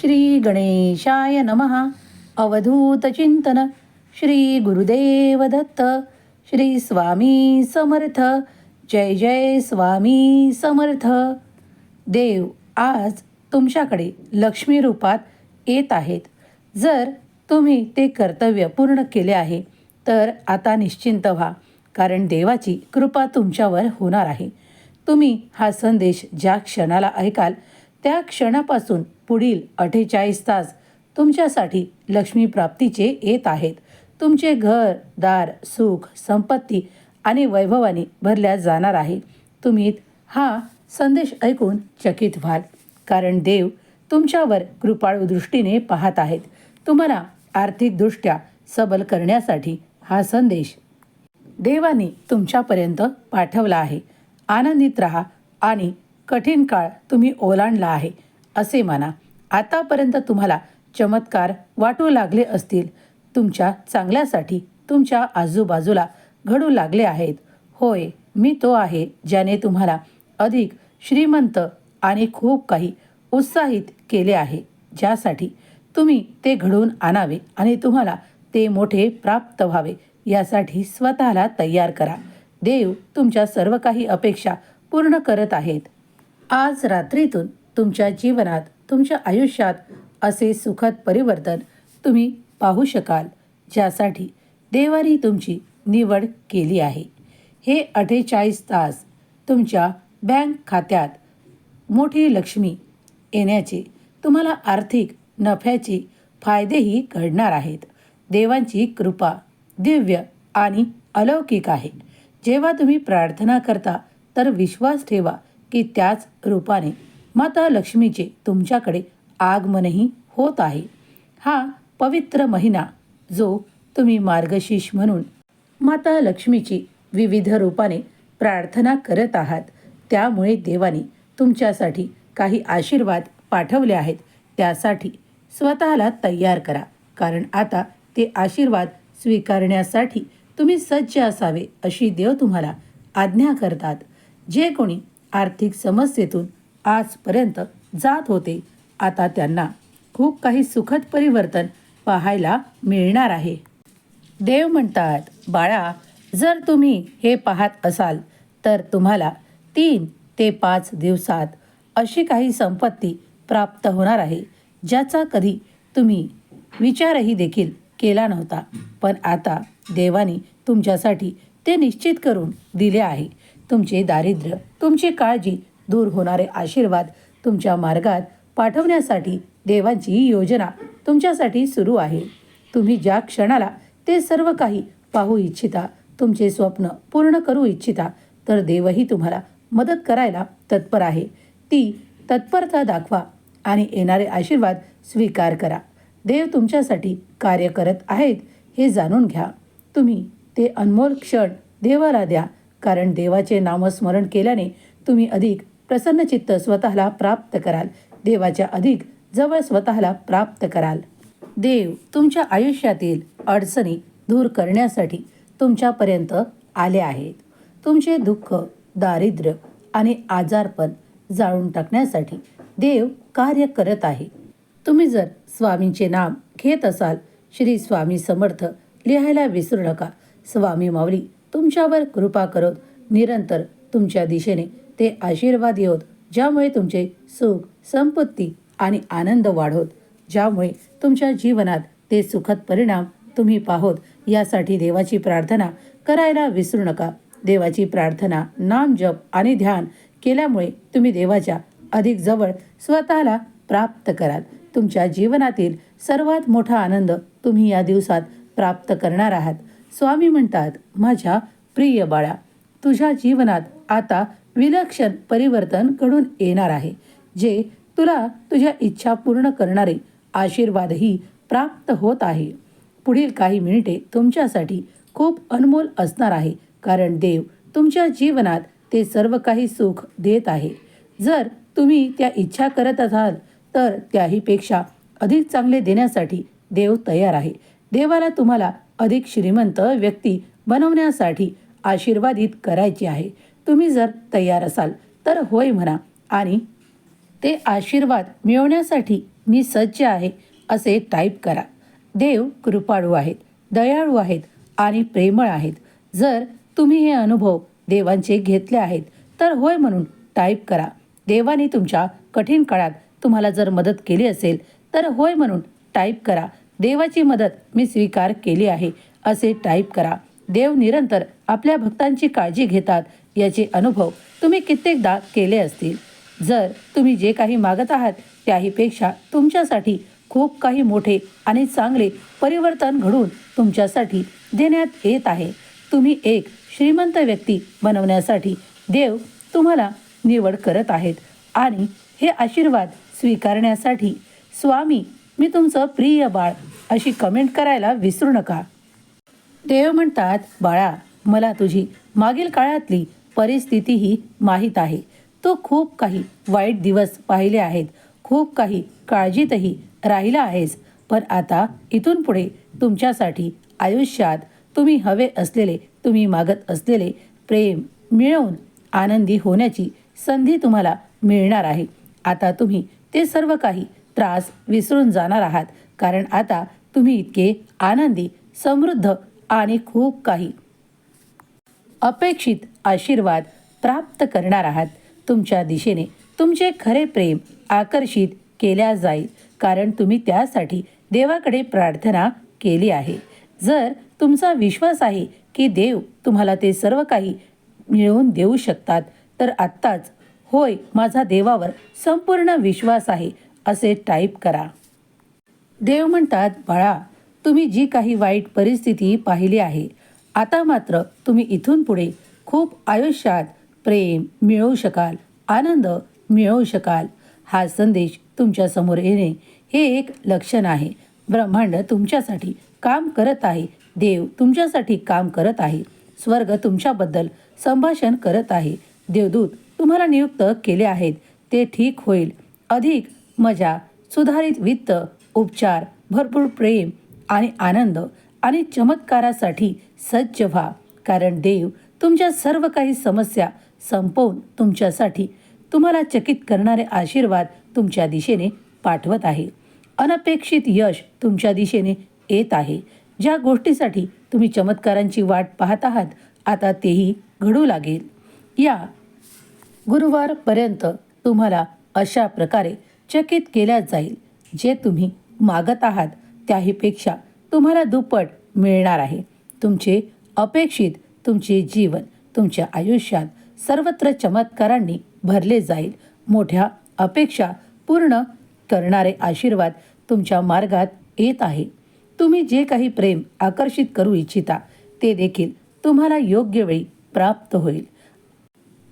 श्री गणेशाय नमः। अवधूत चिंतन। श्री गुरुदेव दत्त। श्री स्वामी समर्थ। जय जय स्वामी समर्थ। देव आज तुमच्याकडे लक्ष्मी रूपात येत आहेत। जर तुम्ही ते कर्तव्य पूर्ण केले आहे तर आता निश्चिंत व्हा कारण देवाची कृपा तुमच्यावर होणार आहे। तुम्ही हा संदेश ज्या क्षणाला ऐकाल त्या क्षणापासून पुढील अठ्ठेचाळीस तास तुमच्यासाठी लक्ष्मी प्राप्तीचे येत आहेत. तुमचे घर दार सुख संपत्ती आणि वैभवाने भरल्या जाणार आहे. तुम्ही हा संदेश ऐकून चकित व्हाल. कारण देव तुमच्यावर कृपाळू दृष्टीने पाहत आहेत. तुम्हाला आर्थिकदृष्ट्या सबल करण्यासाठी हा संदेश देवाने तुमच्यापर्यंत पाठवला आहे. आनंदित रहा आणि कठीण काळ तुम्ही ओलांडला आहे. असे माना. आतापर्यंत तुम्हाला चमत्कार वाटू लागले असतील. तुमच्या चांगल्यासाठी तुमच्या आजूबाजूला घडू लागले आहेत. होय मी तो आहे ज्याने तुम्हाला अधिक श्रीमंत आणि खूप काही उत्साहित केले आहे. ज्यासाठी तुम्ही ते घडवून आणावे आणि तुम्हाला ते मोठे प्राप्त व्हावे यासाठी स्वतःला तयार करा. देव तुमच्या सर्व काही अपेक्षा पूर्ण करत आहेत. आज रात्रीतून तुमच्या जीवनात तुमच्या आयुष्यात असे सुखद परिवर्तन तुम्ही पाहू शकाल ज्यासाठी देवाने तुमची निवड केली आहे. हे अठ्ठेचाळीस तास तुमच्या बँक खात्यात मोठी लक्ष्मी येण्याचे तुम्हाला आर्थिक नफ्याचे फायदेही घडणार आहेत. देवांची कृपा दिव्य आणि अलौकिक आहे. जेव्हा तुम्ही प्रार्थना करता तर विश्वास ठेवा की त्याच रूपाने माता लक्ष्मीचे तुमच्याकडे आगमनही होत आहे. हा पवित्र महिना जो तुम्ही मार्गशीर्ष म्हणून माता लक्ष्मीची विविध रूपाने प्रार्थना करत आहात. त्यामुळे देवाने तुमच्यासाठी काही आशीर्वाद पाठवले आहेत. त्यासाठी स्वतःला तयार करा. कारण आता ते आशीर्वाद स्वीकारण्यासाठी तुम्ही सज्ज असावे अशी देव तुम्हाला आज्ञा करतात. जे कोणी आर्थिक समस्येतून आजपर्यंत जात होते. आता त्यांना खूप काही सुखद परिवर्तन पाहायला मिळणार आहे. देव म्हणतात बाळा जर तुम्ही हे पाहत असाल तर तुम्हाला तीन ते पाच दिवसात अशी काही संपत्ती प्राप्त होणार आहे ज्याचा कधी तुम्ही विचारही देखील केला नव्हता. पण आता देवाने तुमच्यासाठी ते निश्चित करून दिले आहे. तुमचे दारिद्र्य तुमची काळजी दूर होणारे आशीर्वाद तुमच्या मार्गात पाठवण्यासाठी देवांची योजना तुमच्यासाठी सुरू आहे. तुम्ही ज्या क्षणाला ते सर्व काही पाहू इच्छिता तुमचे स्वप्न पूर्ण करू इच्छिता तर देवही तुम्हाला मदत करायला तत्पर आहे. ती तत्परता दाखवा आणि येणारे आशीर्वाद स्वीकार करा. देव तुमच्यासाठी कार्य करत आहेत हे जाणून घ्या. तुम्ही ते अनमोल क्षण देवाला द्या कारण देवाचे नामस्मरण केल्याने तुम्ही अधिक प्रसन्नचित्त स्वतःला प्राप्त कराल. देवाच्या अधिक जवळ स्वतःला प्राप्त कराल. देव तुमच्या आयुष्यातील अडचणी दूर करण्यासाठी तुमच्यापर्यंत आले आहेत. तुमचे दुःख दारिद्र्य आणि आजारपण जाळून टाकण्यासाठी देव कार्य करत आहे. तुम्ही जर स्वामींचे नाम घेत असाल श्री स्वामी समर्थ लिहायला विसरू नका. स्वामी माऊली तुमच्यावर कृपा करत निरंतर तुमच्या दिशेने ते आशीर्वाद येत ज्यामुळे तुमचे सुख संपत्ती आणि आनंद वाढवत ज्यामुळे तुमच्या जीवनात ते सुखद परिणाम तुम्ही पाहोत. यासाठी देवाची प्रार्थना करायला विसरू नका. देवाची प्रार्थना नाम जप आणि ध्यान केल्यामुळे तुम्ही देवाच्या अधिक जवळ स्वतःला प्राप्त कराल. तुमच्या जीवनातील सर्वात मोठा आनंद तुम्ही या दिवसात प्राप्त करणार आहात. स्वामी म्हणतात माझ्या प्रिय बाळा तुझ्या जीवनात आता विलक्षण परिवर्तन घडून येणार आहे जे तुला तुझ्या इच्छा पूर्ण करणारे आशीर्वादही प्राप्त होत आहे. पुढील काही मिनिटे तुमच्यासाठी खूप अनमोल असणार आहे कारण देव तुमच्या जीवनात ते सर्व काही सुख देत आहे. जर तुम्ही त्या इच्छा करत असाल तर त्याहीपेक्षा अधिक चांगले देण्यासाठी देव तयार आहे. देवाला तुम्हाला अधिक श्रीमंत व्यक्ती बनवण्यासाठी आशीर्वादित करायचे आहे. तुम्ही जर तयार असाल तर होय म्हणा. आणि ते आशीर्वाद मिळवण्यासाठी मी सज्ज आहे असे टाईप करा. देव कृपाळू आहेत दयाळू आहेत आणि प्रेमळ आहेत. जर तुम्ही हे अनुभव देवांचे घेतले आहेत तर होय म्हणून टाईप करा. देवाने तुमच्या कठीण काळात तुम्हाला जर मदत केली असेल तर होय म्हणून टाईप करा. देवाची मदत मी स्वीकार केली आहे असे टाईप करा. देव निरंतर आपल्या भक्तांची काळजी घेतात याचे अनुभव तुम्ही कित्येकदा केले असतील. जर तुम्ही जे काही मागत आहात त्याहीपेक्षा तुमच्यासाठी खूप काही मोठे आणि चांगले परिवर्तन घडून तुमच्यासाठी देण्यात येत आहे. तुम्ही एक श्रीमंत व्यक्ती बनवण्यासाठी देव तुम्हाला निवड करत आहेत आणि हे आशीर्वाद स्वीकारण्यासाठी स्वामी मी तुमचं प्रिय बाळ अशी कमेंट करायला विसरू नका. देव म्हणतात बाळा मला तुझी मागील काळातली परिस्थितीही माहीत आहे. तो खूप काही वाईट दिवस पाहिले आहेत. खूप काही काळजीतही राहिला आहेस. पण आता इथून पुढे तुमच्यासाठी आयुष्यात तुम्ही हवे असलेले तुम्ही मागत असलेले प्रेम मिळवून आनंदी होण्याची संधी तुम्हाला मिळणार आहे. आता तुम्ही ते सर्व काही त्रास विसरून जाणार आहात. कारण आता तुम्ही इतके आनंदी समृद्ध आणि खूप काही अपेक्षित आशीर्वाद प्राप्त करणार आहात. तुमच्या दिशेने तुमचे खरे प्रेम आकर्षित केल्या जाईल. कारण तुम्ही त्यासाठी देवाकडे प्रार्थना केली आहे. जर तुमचा विश्वास आहे की देव तुम्हाला ते सर्व काही मिळवून देऊ शकतात तर आत्ताच होय माझा देवावर संपूर्ण विश्वास आहे असे टाईप करा. देव म्हणतात बाळा तुम्ही जी काही वाईट परिस्थिती पाहिली आहे आता मात्र तुम्ही इथून पुढे खूप आयुष्यात प्रेम मिळवू शकाल आनंद मिळवू शकाल. हा संदेश तुमच्यासमोर येणे हे एक लक्षण आहे. ब्रह्मांड तुमच्यासाठी काम करत आहे. देव तुमच्यासाठी काम करत आहे. स्वर्ग तुमच्याबद्दल संभाषण करत आहे. देवदूत तुम्हाला नियुक्त केले आहेत. ते ठीक होईल. अधिक मजा सुधारित वित्त उपचार भरपूर प्रेम आणि आनंद आणि चमत्कारासाठी सज्ज व्हा. कारण देव तुमच्या सर्व काही समस्या संपवून तुमच्यासाठी तुम्हाला चकित करणारे आशीर्वाद तुमच्या दिशेने पाठवत आहे. अनपेक्षित यश तुमच्या दिशेने येत आहे. ज्या गोष्टीसाठी तुम्ही चमत्कारांची वाट पाहत आहात आता तेही घडू लागेल. या गुरुवारपर्यंत तुम्हाला अशा प्रकारे चकित केल्या जाईल जे तुम्ही मागत आहात. त्याहीपेक्षा तुम्हाला दुप्पट मिळणार आहे. तुमचे अपेक्षित तुमचे जीवन तुमच्या आयुष्यात सर्वत्र चमत्कारांनी भरले जाईल. मोठ्या अपेक्षा पूर्ण करणारे आशीर्वाद तुमच्या मार्गात येत आहे. तुम्ही जे काही प्रेम आकर्षित करू इच्छिता ते देखील तुम्हाला योग्य वेळी प्राप्त होईल.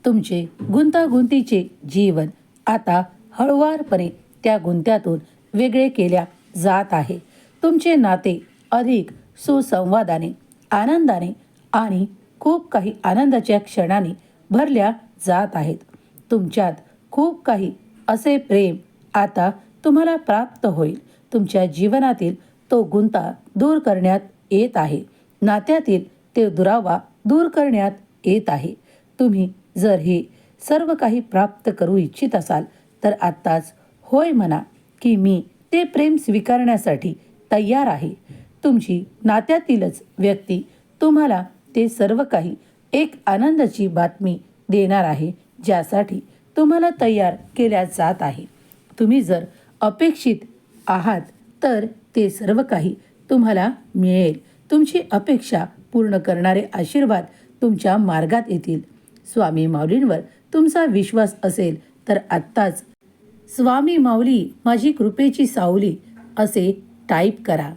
तुमचे गुंतागुंतीचे जीवन आता हळुवारपणे त्या गुंत्यातून वेगळे केल्या जात आहे. तुमचे नाते अधिक सुसंवादाने आनंदाने आणि खूप काही आनंदाच्या क्षणाने भरल्या जात आहेत. तुमच्यात खूप काही असे प्रेम आता तुम्हाला प्राप्त होईल. तुमच्या जीवनातील तो गुंता दूर करण्यात येत आहे. नात्यातील ते दुरावा दूर करण्यात येत आहे. तुम्ही जर हे सर्व काही प्राप्त करू इच्छित असाल तर आत्ताच होय म्हणा की मी ते प्रेम स्वीकारण्यासाठी तयार आहे. तुमची नात्यातीलच व्यक्ती तुम्हाला ते सर्व काही एक आनंदाची बातमी देणार आहे ज्यासाठी तुम्हाला तयार केल्या जात आहे. तुम्ही जर अपेक्षित आहात तर ते सर्व काही तुम्हाला मिळेल. तुमची अपेक्षा पूर्ण करणारे आशीर्वाद तुमच्या मार्गात येतील. स्वामी माऊलींवर तुमचा विश्वास असेल तर आत्ताच स्वामी माऊली माझी कृपेची सावली असे टाईप करा.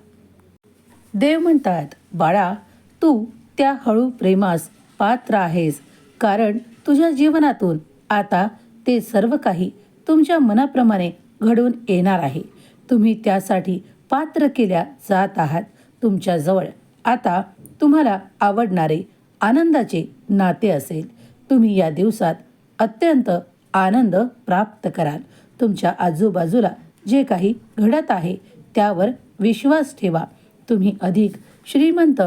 देव म्हणतात बाळा तू त्या हळू प्रेमास पात्र आहेस. कारण तुझ्या जीवनातून आता ते सर्व काही तुमच्या मनाप्रमाणे घडून येणार आहे. तुम्ही त्यासाठी पात्र केल्या जात आहात. तुमच्याजवळ आता तुम्हाला आवडणारे आनंदाचे नाते असेल. तुम्ही या दिवसात अत्यंत आनंद प्राप्त कराल. तुमच्या आजूबाजूला जे काही घडत आहे त्यावर विश्वास ठेवा. तुम्ही अधिक श्रीमंत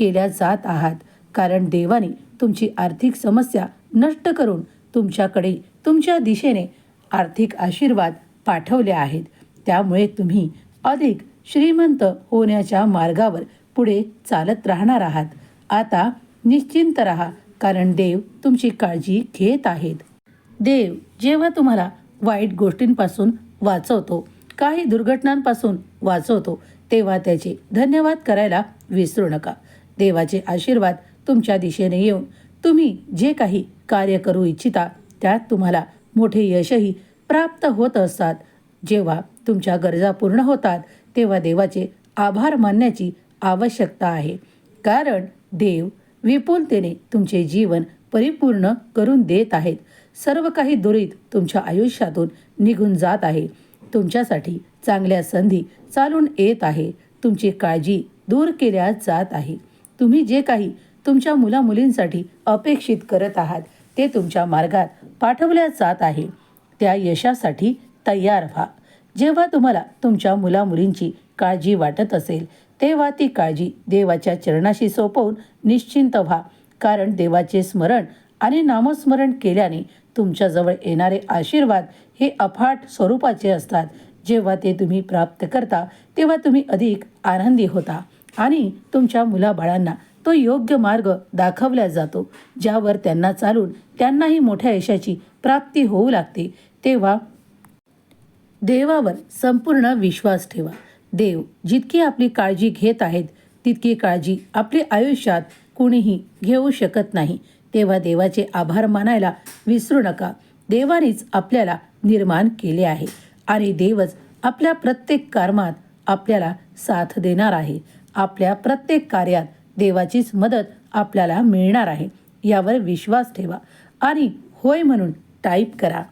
केल्या जात आहात. कारण देवाने तुमची आर्थिक समस्या नष्ट करून तुमच्याकडे तुमच्या दिशेने आर्थिक आशीर्वाद पाठवले आहेत. त्यामुळे तुम्ही अधिक श्रीमंत होण्याच्या मार्गावर पुढे चालत राहणार आहात. आता निश्चिंत राहा कारण देव तुमची काळजी घेत आहेत. देव जेव्हा तुम्हाला वाईट गोष्टींपासून वाचवतो काही दुर्घटनांपासून वाचवतो तेव्हा त्याचे धन्यवाद करायला विसरू नका. देवाचे आशीर्वाद तुमच्या दिशेने येऊन तुम्ही जे काही कार्य करू इच्छिता त्यात तुम्हाला मोठे यशही प्राप्त होत असतात. जेव्हा तुमच्या गरजा पूर्ण होतात तेव्हा देवाचे आभार मानण्याची आवश्यकता आहे. कारण देव विपुलतेने तुमचे जीवन परिपूर्ण करून देत आहेत. सर्व काही दुरीत तुमच्या आयुष्यातून निघून जात आहे. तुमच्यासाठी चांगल्या संधी चालून येत आहे. तुमची काळजी दूर केल्या जात आहे. तुम्ही जे काही तुमच्या मुलामुलींसाठी अपेक्षित करत आहात ते तुमच्या मार्गात पाठवल्या जात आहे. त्या यशासाठी तयार व्हा. जेव्हा तुम्हाला तुमच्या मुलामुलींची काळजी वाटत असेल तेव्हा ती काळजी देवाच्या चरणाशी सोपवून निश्चिंत व्हा. कारण देवाचे स्मरण आणि नामस्मरण केल्याने तुमच्याजवळ येणारे आशीर्वाद हे अफाट स्वरूपाचे असतात. जेव्हा ते तुम्ही प्राप्त करता तेव्हा तुम्ही अधिक आनंदी होता. आणि तुमच्या मुलाबाळांना तो योग्य मार्ग दाखवला जातो ज्यावर त्यांना चालून त्यांनाही मोठ्या यशाची प्राप्ती होऊ लागते. तेव्हा देवावर संपूर्ण विश्वास ठेवा. देव जितकी आपली काळजी घेत आहेत तितकी काळजी आपली आयुष्यात कुणीही घेऊ शकत नाही. तेव्हा देवाचे आभार मानायला विसरू नका. देवानेच आपल्याला निर्माण केले आहे आणि देवच आपल्या प्रत्येक कर्मात आपल्याला साथ देणार आहे. आपल्या प्रत्येक कार्यात देवाचीच मदत आपल्याला मिळणार आहे यावर विश्वास ठेवा. आणि होय म्हणून टाईप करा.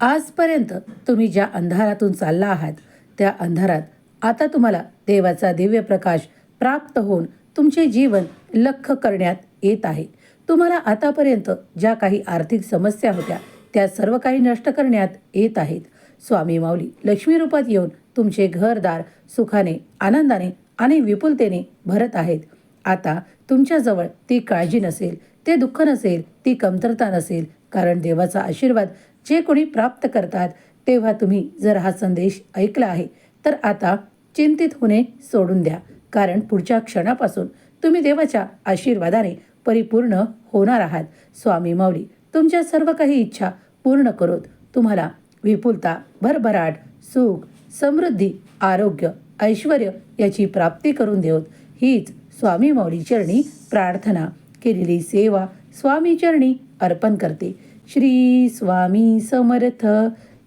आजपर्यंत तुम्ही ज्या अंधारातून चालला आहात त्या अंधारात आता तुम्हाला देवाचा दिव्य प्रकाश प्राप्त होऊन तुमचे जीवन लख करण्यात येत आहे. तुम्हाला आतापर्यंत ज्या काही आर्थिक समस्या होत्या त्या सर्व काही नष्ट करण्यात येत आहेत. स्वामी माऊली लक्ष्मी रूपात येऊन तुमचे घरदार सुखाने आनंदाने आणि विपुलतेने भरत आहेत. आता तुमच्याजवळ ती काळजी नसेल ते दुःख नसेल ती कमतरता नसेल कारण देवाचा आशीर्वाद जे कोणी प्राप्त करतात तेव्हा तुम्ही जर हा संदेश ऐकला आहे तर आता चिंतित होणे सोडून द्या. कारण पुढच्या क्षणापासून तुम्ही देवाच्या आशीर्वादाने परिपूर्ण होणार आहात. स्वामी माऊली तुमच्या सर्व काही इच्छा पूर्ण करोत. तुम्हाला विपुलता भरभराट सुख समृद्धी आरोग्य ऐश्वर याची प्राप्ती करून देऊत हीच स्वामी मौलीचरणी प्रार्थना केलेली सेवा स्वामी चरणी अर्पण करते. श्री स्वामी समर्थ.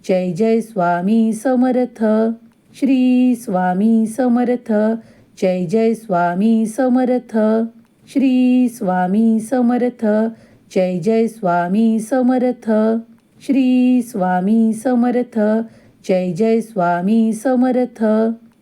जय जय स्वामी समर्थ. श्री स्वामी समर्थ. जय जय स्वामी समर्थ. श्री स्वामी समर्थ. जय जय स्वामी समर्थ. श्री स्वामी समर्थ. जय जय स्वामी समर्थ.